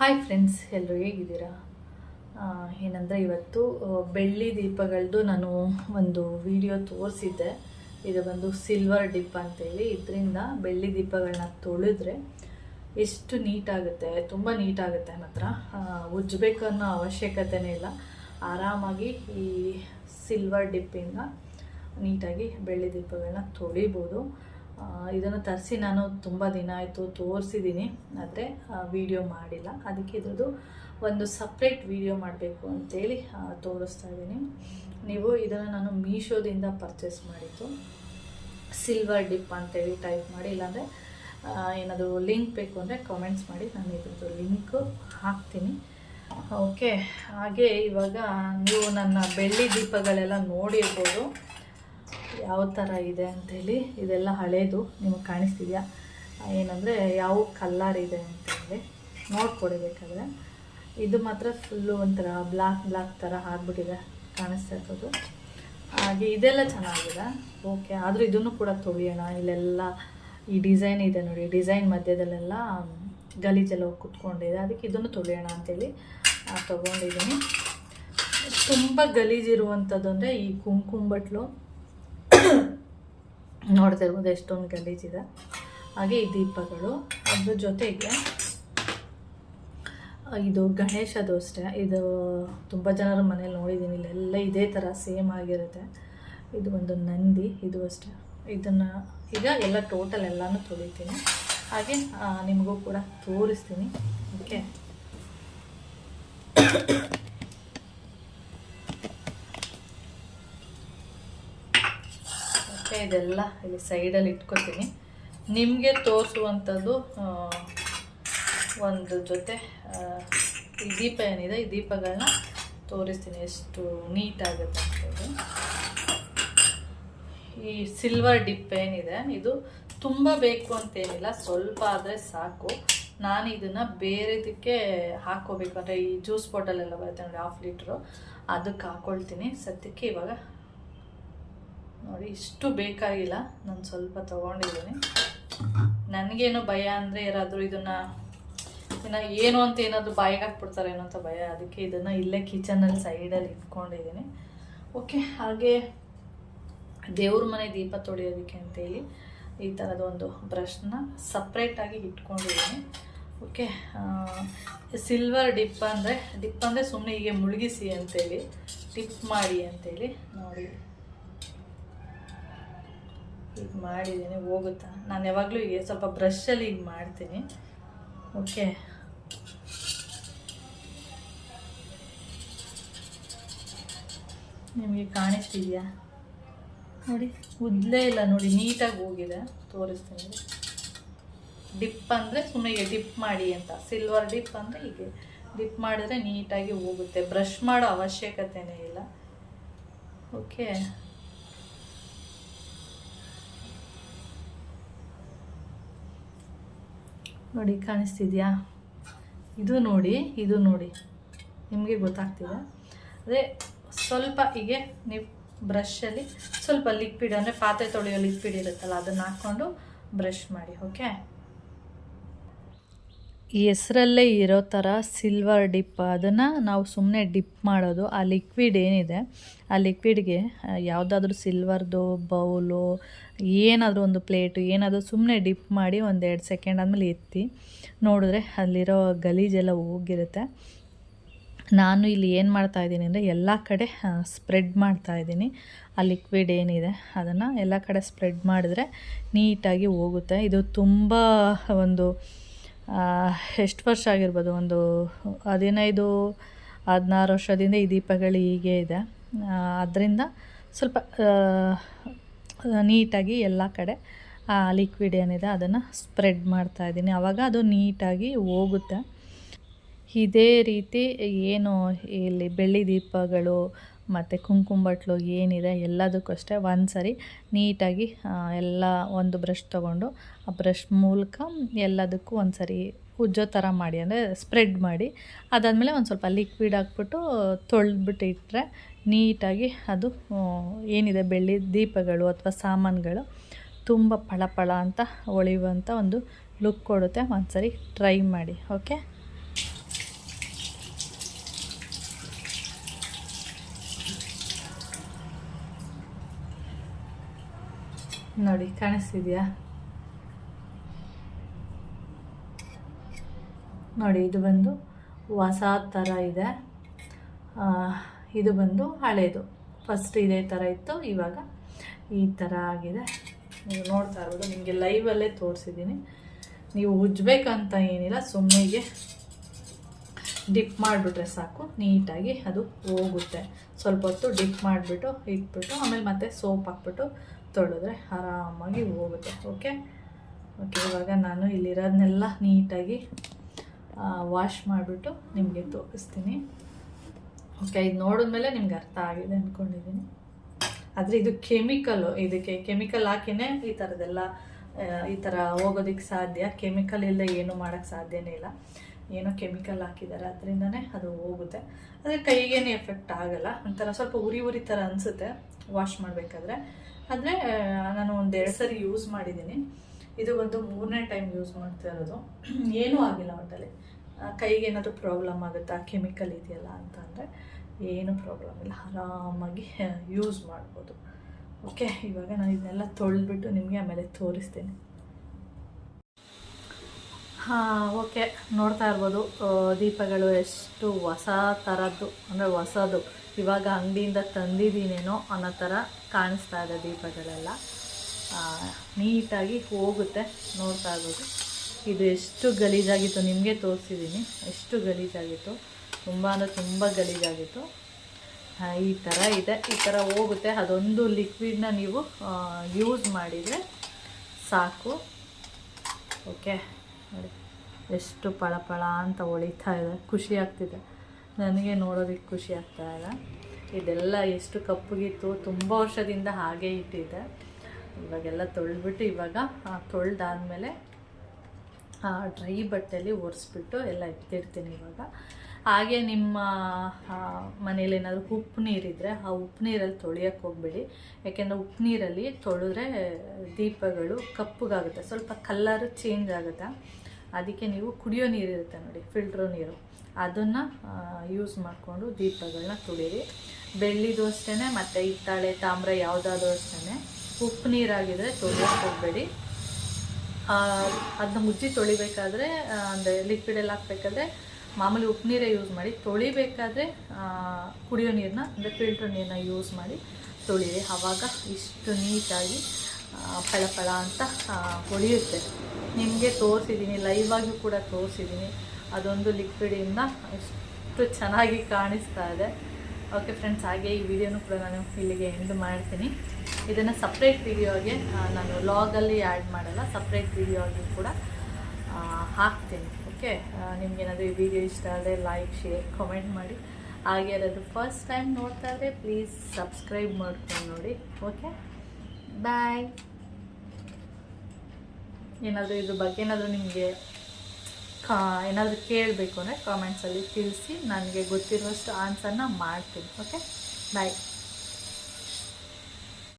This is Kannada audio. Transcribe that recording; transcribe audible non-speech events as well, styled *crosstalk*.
ಹಾಯ್ ಫ್ರೆಂಡ್ಸ್ ಎಲ್ಲರೂ ಹೇಗಿದ್ದೀರಾ? ಏನಂದರೆ ಇವತ್ತು ಬೆಳ್ಳಿ ದೀಪಗಳದ್ದು ನಾನು ಒಂದು ವಿಡಿಯೋ ತೋರಿಸಿದ್ದೆ. ಇದು ಬಂದು ಸಿಲ್ವರ್ ಡಿಪ್ ಅಂತೇಳಿ. ಇದರಿಂದ ಬೆಳ್ಳಿ ದೀಪಗಳನ್ನ ತೊಳೆದ್ರೆ ಎಷ್ಟು ನೀಟಾಗುತ್ತೆ, ತುಂಬ ನೀಟಾಗುತ್ತೆ ಮಾತ್ರ. ಉಜ್ಜಬೇಕು ಅನ್ನೋ ಅವಶ್ಯಕತೆನೇ ಇಲ್ಲ. ಆರಾಮಾಗಿ ಈ ಸಿಲ್ವರ್ ಡಿಪ್ಪಿಂದ ನೀಟಾಗಿ ಬೆಳ್ಳಿ ದೀಪಗಳನ್ನ ತೊಳಿಬೋದು. ಇದನ್ನು ತರಿಸಿ ನಾನು ತುಂಬ ದಿನ ಆಯಿತು ತೋರಿಸಿದ್ದೀನಿ, ಆದರೆ ವಿಡಿಯೋ ಮಾಡಿಲ್ಲ. ಅದಕ್ಕೆ ಇದ್ರದ್ದು ಒಂದು ಸಪ್ರೇಟ್ ವಿಡಿಯೋ ಮಾಡಬೇಕು ಅಂತೇಳಿ ತೋರಿಸ್ತಾ ಇದ್ದೀನಿ. ನೀವು ಇದನ್ನು ನಾನು ಮೀಶೋದಿಂದ ಪರ್ಚೇಸ್ ಮಾಡಿದ್ದು. ಸಿಲ್ವರ್ ಡಿಪ್ ಅಂತೇಳಿ ಟೈಪ್ ಮಾಡಿ, ಇಲ್ಲಾಂದರೆ ಏನಾದರೂ ಲಿಂಕ್ ಬೇಕು ಅಂದರೆ ಕಾಮೆಂಟ್ಸ್ ಮಾಡಿ, ನಾನು ಇದ್ರದ್ದು ಲಿಂಕು ಹಾಕ್ತೀನಿ. ಓಕೆ ಹಾಗೆ ಇವಾಗ ನೀವು ನನ್ನ ಬೆಳ್ಳಿ ದೀಪಗಳೆಲ್ಲ ನೋಡಿರ್ಬೋದು. ಯಾವ ಥರ ಇದೆ ಅಂಥೇಳಿ ಇದೆಲ್ಲ ಹಳೇದು ನಿಮಗೆ ಕಾಣಿಸ್ತಿದೆಯಾ? ಏನಂದರೆ ಯಾವ ಕಲ್ಲರ್ ಇದೆ ಅಂತೇಳಿ ನೋಡ್ಕೊಡಿಬೇಕಾದ್ರೆ ಇದು ಮಾತ್ರ ಫುಲ್ಲು ಒಂಥರ ಬ್ಲ್ಯಾಕ್ ಬ್ಲ್ಯಾಕ್ ಥರ ಆಗ್ಬಿಟ್ಟಿದೆ, ಕಾಣಿಸ್ತಾ ಇರ್ಬೋದು ಹಾಗೆ ಇದೆಲ್ಲ ಚೆನ್ನಾಗಿದೆ. ಓಕೆ ಆದರೂ ಇದನ್ನು ಕೂಡ ತೊಳೆಯೋಣ. ಇಲ್ಲೆಲ್ಲ ಈ ಡಿಸೈನ್ ಇದೆ ನೋಡಿ, ಡಿಸೈನ್ ಮಧ್ಯದಲ್ಲೆಲ್ಲ ಗಲೀಜೆಲ್ಲ ಕುತ್ಕೊಂಡಿದೆ. ಅದಕ್ಕೆ ಇದನ್ನು ತೊಳೆಯೋಣ ಅಂತೇಳಿ ತೊಗೊಂಡಿದ್ದೀನಿ. ತುಂಬ ಗಲೀಜಿರುವಂಥದ್ದು ಅಂದರೆ ಈ ಕುಂಕುಮ ಬಟ್ಲು. ನೋಡ್ತಾ ಇರ್ಬೋದು ಎಷ್ಟೊಂದು ಗಲೀಜಿದೆ. ಹಾಗೆ ಈ ದೀಪಗಳು. ಅದ್ರ ಜೊತೆಗೆ ಇದು ಗಣೇಶದು ಅಷ್ಟೇ ಇದು ತುಂಬ ಜನರ ಮನೇಲಿ ನೋಡಿದ್ದೀನಿ ಇಲ್ಲೆಲ್ಲ ಇದೇ ಥರ ಸೇಮ್ ಆಗಿರುತ್ತೆ. ಇದು ಒಂದು ನಂದಿ, ಇದು ಅಷ್ಟೇ. ಇದನ್ನು ಈಗ ಎಲ್ಲ ಟೋಟಲ್ ಎಲ್ಲನೂ ತೊಳಿತೀನಿ. ಹಾಗೆ ನಿಮಗೂ ಕೂಡ ತೋರಿಸ್ತೀನಿ. ಓಕೆ ಇದೆಲ್ಲ ಇಲ್ಲಿ ಸೈಡಲ್ಲಿ ಇಟ್ಕೊತೀನಿ. ನಿಮಗೆ ತೋರಿಸುವಂಥದ್ದು ಒಂದು ಜೊತೆ ಈ ದೀಪ ಏನಿದೆ, ಈ ದೀಪಗಳನ್ನ ತೋರಿಸ್ತೀನಿ. ಎಷ್ಟು ನೀಟಾಗುತ್ತೆ ಅಂತೇಳಿ. ಈ ಸಿಲ್ವರ್ ಡಿಪ್ ಏನಿದೆ, ಇದು ತುಂಬ ಬೇಕು ಅಂತೇನಿಲ್ಲ, ಸ್ವಲ್ಪ ಆದರೆ ಸಾಕು. ನಾನು ಇದನ್ನು ಬೇರೆದಕ್ಕೆ ಹಾಕ್ಕೋಬೇಕು. ಅಂದರೆ ಈ ಜ್ಯೂಸ್ ಬಾಟಲೆಲ್ಲ ಬರುತ್ತೆ ನೋಡಿ ಹಾಫ್ ಲೀಟ್ರು ಅದಕ್ಕೆ ಹಾಕ್ಕೊಳ್ತೀನಿ ಸದ್ಯಕ್ಕೆ ಇವಾಗ ನೋಡಿ, ಇಷ್ಟು ಬೇಕಾಗಿಲ್ಲ. ನಾನು ಸ್ವಲ್ಪ ತೊಗೊಂಡಿದ್ದೀನಿ. ನನಗೇನು ಭಯ ಅಂದರೆ ಯಾರಾದರೂ ಇದನ್ನು, ಇನ್ನು ಏನು ಅಂತ ಏನಾದರೂ ಬಾಯಿಗೆ ಹಾಕ್ಬಿಡ್ತಾರೇನೋ ಅಂತ ಭಯ. ಅದಕ್ಕೆ ಇದನ್ನು ಇಲ್ಲೇ ಕಿಚನಲ್ಲಿ ಸೈಡಲ್ಲಿ ಇಟ್ಕೊಂಡಿದ್ದೀನಿ. ಓಕೆ, ಹಾಗೆ ದೇವ್ರ ಮನೆ ದೀಪ ತೊಳೆಯೋದಕ್ಕೆ ಅಂತೇಳಿ ಈ ಥರದ ಒಂದು ಬ್ರಷ್ನ ಸಪ್ರೇಟಾಗಿ ಇಟ್ಕೊಂಡಿದ್ದೀನಿ. ಓಕೆ ಸಿಲ್ವರ್ ಡಿಪ್ ಅಂದರೆ ಡಿಪ್ ಅಂದರೆ ಸುಮ್ಮನೆ ಹೀಗೆ ಮುಳುಗಿಸಿ ಅಂತೇಳಿ ಟಿಪ್ ಮಾಡಿ ಅಂತೇಳಿ ನೋಡಿ. ಈಗ ಮಾಡಿದ್ದೀನಿ, ಹೋಗುತ್ತಾ? ನಾನು ಯಾವಾಗಲೂ ಈಗ ಸ್ವಲ್ಪ ಬ್ರಷಲ್ಲಿ ಈಗ ಮಾಡ್ತೀನಿ. ಓಕೆ ನಿಮಗೆ ಕಾಣಿಸ್ತಿದೆಯಾ? ನೋಡಿ, ಉದ್ಲೇ ಇಲ್ಲ ನೋಡಿ, ನೀಟಾಗಿ ಹೋಗಿದೆ, ತೋರಿಸ್ತೀನಿ. ಡಿಪ್ ಅಂದರೆ ಸುಮ್ಮನೆ ಹೀಗೆ ಡಿಪ್ ಮಾಡಿ ಅಂತ. ಸಿಲ್ವರ್ ಡಿಪ್ ಅಂದರೆ ಹೀಗೆ ಡಿಪ್ ಮಾಡಿದ್ರೆ ನೀಟಾಗಿ ಹೋಗುತ್ತೆ. ಬ್ರಷ್ ಮಾಡೋ ಅವಶ್ಯಕತೆಯೇ ಇಲ್ಲ. ಓಕೆ ನೋಡಿ, ಕಾಣಿಸ್ತಿದ್ಯಾ? ಇದು ನೋಡಿ ಇದು ನೋಡಿ. ನಿಮಗೆ ಗೊತ್ತಾಗ್ತಿದೆ. ಅದೇ ಸ್ವಲ್ಪ ಹೀಗೆ ನೀವು ಬ್ರಷಲ್ಲಿ ಸ್ವಲ್ಪ ಲಿಕ್ವಿಡ್ ಅಂದರೆ ಪಾತ್ರೆ ತೊಳೆಯೋ ಲಿಕ್ವಿಡ್ ಇರುತ್ತಲ್ಲ, ಅದನ್ನು ಹಾಕ್ಕೊಂಡು ಬ್ರಷ್ ಮಾಡಿ ಓಕೆ ಹೆಸರಲ್ಲೇ ಇರೋ ಥರ ಸಿಲ್ವರ್ ಡಿಪ್ ಅದನ್ನು ನಾವು ಸುಮ್ಮನೆ ಡಿಪ್ ಮಾಡೋದು. ಆ ಲಿಕ್ವಿಡ್ ಏನಿದೆ, ಆ ಲಿಕ್ವಿಡ್ಗೆ ಯಾವುದಾದ್ರೂ ಸಿಲ್ವರ್ದು ಬೌಲು ಏನಾದರೂ ಒಂದು ಪ್ಲೇಟು ಏನಾದರೂ ಸುಮ್ಮನೆ ಡಿಪ್ ಮಾಡಿ ಒಂದೆರಡು ಸೆಕೆಂಡ್ ಆದಮೇಲೆ ಎತ್ತಿ ನೋಡಿದ್ರೆ ಅಲ್ಲಿರೋ ಗಲೀಜೆಲ್ಲ ಹೋಗಿರುತ್ತೆ. ನಾನು ಇಲ್ಲಿ ಏನು ಮಾಡ್ತಾ ಇದ್ದೀನಿ ಅಂದರೆ ಎಲ್ಲ ಕಡೆ ಸ್ಪ್ರೆಡ್ ಮಾಡ್ತಾ ಇದ್ದೀನಿ. ಆ ಲಿಕ್ವಿಡ್ ಏನಿದೆ, ಅದನ್ನು ಎಲ್ಲ ಕಡೆ ಸ್ಪ್ರೆಡ್ ಮಾಡಿದ್ರೆ ನೀಟಾಗಿ ಹೋಗುತ್ತೆ. ಇದು ತುಂಬ ಒಂದು ಎಷ್ಟು ವರ್ಷ ಆಗಿರ್ಬೋದು? ಒಂದು ಹದಿನೈದು, ಹದಿನಾರು ವರ್ಷದಿಂದ ಈ ದೀಪಗಳು ಹೀಗೆ ಇದೆ. ಅದರಿಂದ ಸ್ವಲ್ಪ ನೀಟಾಗಿ ಎಲ್ಲ ಕಡೆ ಲಿಕ್ವಿಡ್ ಏನಿದೆ ಅದನ್ನು ಸ್ಪ್ರೆಡ್ ಮಾಡ್ತಾ ಇದ್ದೀನಿ. ಆವಾಗ ಅದು ನೀಟಾಗಿ ಹೋಗುತ್ತೆ. ಇದೇ ರೀತಿ ಏನು ಇಲ್ಲಿ ಬೆಳ್ಳಿ ದೀಪಗಳು ಮತ್ತು ಕುಂಕುಮ ಬಟ್ಲು ಏನಿದೆ ಎಲ್ಲದಕ್ಕೂ ಅಷ್ಟೇ ಒಂದು ಸರಿ ನೀಟಾಗಿ ಎಲ್ಲ ಒಂದು ಬ್ರಷ್ ತೊಗೊಂಡು ಆ ಬ್ರಷ್ ಮೂಲಕ ಎಲ್ಲದಕ್ಕೂ ಒಂದು ಸರಿ ಉಜ್ಜೋ ಥರ ಮಾಡಿ, ಅಂದರೆ ಸ್ಪ್ರೆಡ್ ಮಾಡಿ, ಅದಾದಮೇಲೆ ಒಂದು ಸ್ವಲ್ಪ ಲಿಕ್ವಿಡ್ ಹಾಕ್ಬಿಟ್ಟು ತೊಳೆದ್ಬಿಟ್ಟು ಇಟ್ಟರೆ ನೀಟಾಗಿ ಅದು ಏನಿದೆ ಬೆಳ್ಳಿ ದೀಪಗಳು ಅಥವಾ ಸಾಮಾನುಗಳು ತುಂಬ ಫಳ ಫಳ ಅಂತ ಹೊಳೆಯುವಂಥ ಒಂದು ಲುಕ್ ಕೊಡುತ್ತೆ. ಒಂದು ಸರಿ ಟ್ರೈ ಮಾಡಿ ಓಕೆ ನೋಡಿ, ಕಾಣಿಸ್ತಿದ್ಯಾ? ನೋಡಿ, ಇದು ಬಂದು ಹೊಸ ಥರ ಇದೆ. ಇದು ಬಂದು ಹಳೇದು. ಫಸ್ಟ್ ಇದೇ ಥರ ಇತ್ತು, ಇವಾಗ ಈ ಥರ ಆಗಿದೆ. ನೀವು ನೋಡ್ತಾ ಇರ್ಬೋದು, ನಿಮಗೆ ಲೈವಲ್ಲೇ ತೋರಿಸಿದ್ದೀನಿ. ನೀವು ಉಜ್ಬೇಕಂತ ಏನಿಲ್ಲ ಸುಮ್ಮನೆಗೆ ಡಿಪ್ ಮಾಡಿಬಿಟ್ರೆ ಸಾಕು, ನೀಟಾಗಿ ಅದು ಹೋಗುತ್ತೆ. ಸ್ವಲ್ಪ ಹೊತ್ತು ಡಿಪ್ ಮಾಡಿಬಿಟ್ಟು, ಇಟ್ಬಿಟ್ಟು, ಆಮೇಲೆ ಮತ್ತೆ ಸೋಪ್ ಹಾಕ್ಬಿಟ್ಟು ತೊಳೆದ್ರೆ ಆರಾಮಾಗಿ ಹೋಗುತ್ತೆ ಓಕೆ ಓಕೆ ಇವಾಗ ನಾನು ಇಲ್ಲಿರೋದನ್ನೆಲ್ಲ ನೀಟಾಗಿ ವಾಶ್ ಮಾಡಿಬಿಟ್ಟು ನಿಮಗೆ ತೋರಿಸ್ತೀನಿ. ಓಕೆ ಇದು ನೋಡಿದ್ಮೇಲೆ ನಿಮ್ಗೆ ಅರ್ಥ ಆಗಿದೆ ಅಂದ್ಕೊಂಡಿದ್ದೀನಿ ಆದರೆ ಇದು ಕೆಮಿಕಲು ಇದಕ್ಕೆ ಕೆಮಿಕಲ್ ಹಾಕಿನೇ ಈ ಥರದ್ದೆಲ್ಲ ಈ ಥರ ಹೋಗೋದಕ್ಕೆ ಸಾಧ್ಯ. ಕೆಮಿಕಲ್ ಇಲ್ಲದೆ ಏನು ಮಾಡೋಕ್ಕೆ ಸಾಧ್ಯನೇ ಇಲ್ಲ. ಏನೋ ಕೆಮಿಕಲ್ ಹಾಕಿದ್ದಾರೆ ಅದರಿಂದನೇ ಅದು ಹೋಗುತ್ತೆ. ಆದರೆ ಕೈಗೇನು ಎಫೆಕ್ಟ್ ಆಗಲ್ಲ. ಒಂಥರ ಸ್ವಲ್ಪ ಉರಿ ಉರಿ ಥರ ಅನಿಸುತ್ತೆ. ವಾಶ್ ಮಾಡಬೇಕಾದ್ರೆ. ಆದರೆ ನಾನು ಒಂದು ಎರಡು ಸರಿ ಯೂಸ್ ಮಾಡಿದ್ದೀನಿ. ಇದು ಒಂದು ಮೂರನೇ ಟೈಮ್ ಯೂಸ್ ಮಾಡ್ತಾ ಇರೋದು. *clears throat* ಏನೂ ಆಗಿಲ್ಲ ಒಟ್ಟಲ್ಲಿ ಕೈಗೆ ಏನಾದರೂ ಪ್ರಾಬ್ಲಮ್ ಆಗುತ್ತಾ ಕೆಮಿಕಲ್ ಇದೆಯಲ್ಲ ಅಂತ ಅಂದರೆ ಏನು ಪ್ರಾಬ್ಲಮ್ ಇಲ್ಲ. ಆರಾಮಾಗಿ ಯೂಸ್ ಮಾಡ್ಬೋದು. ಓಕೆ ಇವಾಗ ನಾನು ಇದನ್ನೆಲ್ಲ ತೊಳೆದ್ಬಿಟ್ಟು ನಿಮಗೆ ಆಮೇಲೆ ತೋರಿಸ್ತೀನಿ. ಹಾಂ ಓಕೆ ನೋಡ್ತಾ ಇರ್ಬೋದು ದೀಪಗಳು ಎಷ್ಟು ಹೊಸ ಥರದ್ದು ಅಂದರೆ ಹೊಸದು. ಇವಾಗ ಅಂಗಡಿಯಿಂದ ತಂದಿದ್ದೀನೇನೋ ಅನ್ನೋ ಥರ ಕಾಣಿಸ್ತಾ ಇದೆ ದೀಪಗಳೆಲ್ಲ. ನೀಟಾಗಿ ಹೋಗುತ್ತೆ, ನೋಡ್ತಾ ಇರ್ಬೋದು ಇದು ಎಷ್ಟು ಗಲೀಜಾಗಿತ್ತು ನಿಮಗೆ ತೋರಿಸಿದ್ದೀನಿ. ಎಷ್ಟು ಗಲೀಜಾಗಿತ್ತು. ತುಂಬ ಅಂದರೆ ತುಂಬ ಗಲೀಜಾಗಿತ್ತು. ಈ ಥರ ಇದೆ. ಈ ಥರ ಹೋಗುತ್ತೆ. ಅದೊಂದು ಲಿಕ್ವಿಡ್ನ ನೀವು ಯೂಸ್ ಮಾಡಿದರೆ ಸಾಕು. ಓಕೆ ನೋಡಿ. ಎಷ್ಟು ಪಳಪಳ ಅಂತ ಹೊಳಿತಾ ಇದೆ. ಖುಷಿ ಆಗ್ತಿದೆ. ನನಗೆ ನೋಡೋದಕ್ಕೆ ಖುಷಿ ಆಗ್ತಾ ಇಲ್ಲ. ಇದೆಲ್ಲ ಎಷ್ಟು ಕಪ್ಪಗಿತ್ತು ತುಂಬ ವರ್ಷದಿಂದ ಹಾಗೆ ಇಟ್ಟಿದ್ದೆ ಇವಾಗೆಲ್ಲ ತೊಳೆದ್ಬಿಟ್ಟು ಇವಾಗ ತೊಳೆದಾದ್ಮೇಲೆ ಡ್ರೈ ಬಟ್ಟೆಯಲ್ಲಿ ಒರೆಸ್ಬಿಟ್ಟು ಎಲ್ಲ ಇಟ್ಟಿರ್ತೀನಿ ಇವಾಗ. ಹಾಗೆ ನಿಮ್ಮ ಆ, ಮನೇಲಿ ಏನಾದರೂ ಉಪ್ಪು ನೀರಿದ್ದರೆ ಆ ಉಪ್ಪು ನೀರಲ್ಲಿ ತೊಳೆಯೋಕ್ಕೆ ಹೋಗ್ಬೇಡಿ. ಯಾಕೆಂದರೆ ಉಪ್ಪು ನೀರಲ್ಲಿ ತೊಳೆದ್ರೆ ದೀಪಗಳು ಕಪ್ಪಗಾಗುತ್ತೆ. ಸ್ವಲ್ಪ ಕಲ್ಲರು ಚೇಂಜ್ ಆಗುತ್ತೆ? ಅದಕ್ಕೆ ನೀವು ಕುಡಿಯೋ ನೀರಿರುತ್ತೆ ನೋಡಿ ಫಿಲ್ಟ್ರ್ ನೀರು. ಅದನ್ನು ಯೂಸ್ ಮಾಡಿಕೊಂಡು ದೀಪಗಳನ್ನ ತುಳೀರಿ. ಬೆಳ್ಳಿದು ಅಷ್ಟೇ ಮತ್ತು ಹಿತ್ತಾಳೆ ತಾಮ್ರ ಯಾವುದಾದ್ರೂ ಅಷ್ಟೇ ಉಪ್ಪು ನೀರಾಗಿದ್ದರೆ ತೊಳೆಯೋಕ್ಕೆ ಹೋಗಬೇಡಿ. ಅದನ್ನ ಮುಜ್ಜಿ ತೊಳಿಬೇಕಾದ್ರೆ ಅಂದರೆ ಲಿಕ್ವಿಡ್ ಎಲ್ಲ ಹಾಕ್ಬೇಕಾದ್ರೆ ಮಾಮೂಲಿ ಉಪ್ಪು ನೀರೇ ಯೂಸ್ ಮಾಡಿ. ತೊಳಿಬೇಕಾದ್ರೆ ಕುಡಿಯೋ ನೀರನ್ನ ಅಂದರೆ ಫಿಲ್ಟ್ರ್ ನೀರನ್ನ ಯೂಸ್ ಮಾಡಿ ತೊಳಿರಿ. ಆವಾಗ ಇಷ್ಟು ನೀಟಾಗಿ ಫಳಫಳ ಫಳ ಫಳ ಅಂತ ಹೊಳಿಯುತ್ತೆ. ನಿಮಗೆ ತೋರಿಸಿದ್ದೀನಿ ಆಗಿಯೂ ಕೂಡ ತೋರಿಸಿದ್ದೀನಿ ಅದೊಂದು ಲಿಕ್ವಿಡಿಂದ ಎಷ್ಟು ಚೆನ್ನಾಗಿ ಕಾಣಿಸ್ತಾ ಇದೆ. ಓಕೆ ಫ್ರೆಂಡ್ಸ್ ಹಾಗೆ ಈ ವಿಡಿಯೋನು ಕೂಡ ನಾನು ಇಲ್ಲಿಗೆ ಎಂಡ್ ಮಾಡ್ತೀನಿ. ಇದನ್ನು ಸಪ್ರೇಟ್ ವಿಡಿಯೋಗೆ ನಾನು ಲಾಗಲ್ಲಿ ಆ್ಯಡ್ ಮಾಡಲ್ಲ ಸಪ್ರೇಟ್ ವಿಡಿಯೋ ಆಗಿ ಕೂಡ ಹಾಕ್ತೀನಿ. ಓಕೆ ನಿಮಗೇನಾದರೂ ಈ ವಿಡಿಯೋ ಇಷ್ಟ ಆದರೆ ಲೈಕ್ ಶೇರ್ ಕಮೆಂಟ್ ಮಾಡಿ. ಹಾಗೆ ಯಾರಾದರೂ ಫಸ್ಟ್ ಟೈಮ್ ನೋಡ್ತಾ ಇದ್ದರೆ ಪ್ಲೀಸ್ ಸಬ್ಸ್ಕ್ರೈಬ್ ಮಾಡ್ಕೊಂಡು ನೋಡಿ. ಓಕೆ ಬಾಯ್ ಏನಾದರೂ ಇದ್ರ ಬಗ್ಗೆ ಏನಾದರೂ ನಿಮಗೆ ಕಾ ಏನಾದರೂ ಕೇಳಬೇಕು ಅಂದರೆ ಕಾಮೆಂಟ್ಸಲ್ಲಿ ತಿಳಿಸಿ ನನಗೆ ಗೊತ್ತಿರುವಷ್ಟು ಆನ್ಸರ್ನ ಮಾಡ್ತೀನಿ ಓಕೆ ಬಾಯ್